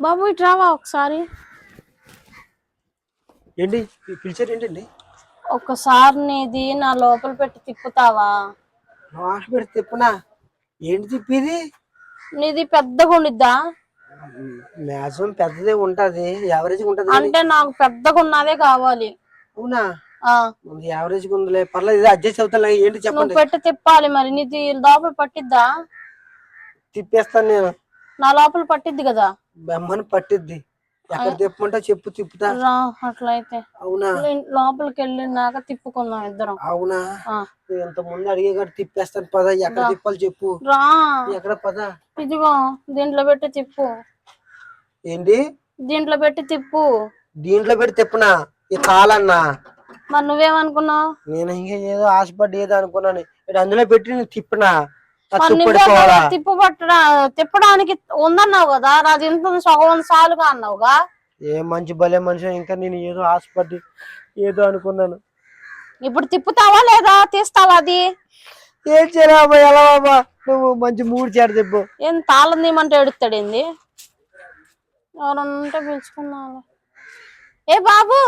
బాబు ఇటు రావా ఒకసారి? ఏంటి? పిలిచారు ఏంటండి? ఒక్కసారి నీది నా లోపల పెట్టి తిప్పుతావా? వాష్ పెడితే తిప్పనా? ఏంటి తిప్పిది? నీది పెద్దగా ఉండిద్దా? మ్యాక్సిమం పెద్దదే ఉంటది. యావరేజ్ ఉంటది అంటే నాకు పెద్దగా ఉన్నదే కావాలి. అవునా? యావరేజ్ ఉందిలే. పర్లేదు అడ్జస్ట్ అవుతా ఏంటి చెప్పండి. పెట్టి తిప్పాలి మరి. నీది లోపల పట్టిద్దా? తిప్పేస్తాను నేను. నా లోపల పట్టిద్ది కదా. బెమ్మని పట్టిద్ది. ఎక్కడ తిప్పమంటా చెప్పు తిప్పుతా. రా అట్లయితే. అవునా? లోపలికి వెళ్ళినాక తిప్పుకుందాం ఇద్దరం. అవునా? ఆ, ఇంత ముందు అడిగే కాదు తిప్పేస్తాను పద. ఎక్కడ తిప్పాలి చెప్పు. రా. ఎక్కడ పద? ఇదిగో దీంట్లో పెట్టి తిప్పు. ఏంటి? దీంట్లో పెట్టి తిప్పు. దీంట్లో పెట్టి తిప్పనా? ఈ కాలన్నా. మరి నువ్వేమనుకున్నావు? నేను ఇంకా ఏదో ఆశపడి ఏదో అనుకున్నాను. అందులో పెట్టి నేను తిప్పనా? తిప్పు పట్టడా తిప్పడానికి ఉందన్నావు కదా? నాది ఇంత సగం సాలుగా అన్నావుగా? ఏ మంచి భలే మనిషి ఇంకా నేను ఏదో ఆశపడి ఏదో అనుకున్నాను. ఇప్పుడు తిప్పుతావా లేదా? తీస్తావా అది? ఏం చేయరా బాబా ఎలా బాబా? నువ్వు మంచి మూడు చేట చెప్పు. ఏం తాళం తీయమంటే ఎడుతాడేంది ఎవరన్నా ఉంటే ఏ బాబు!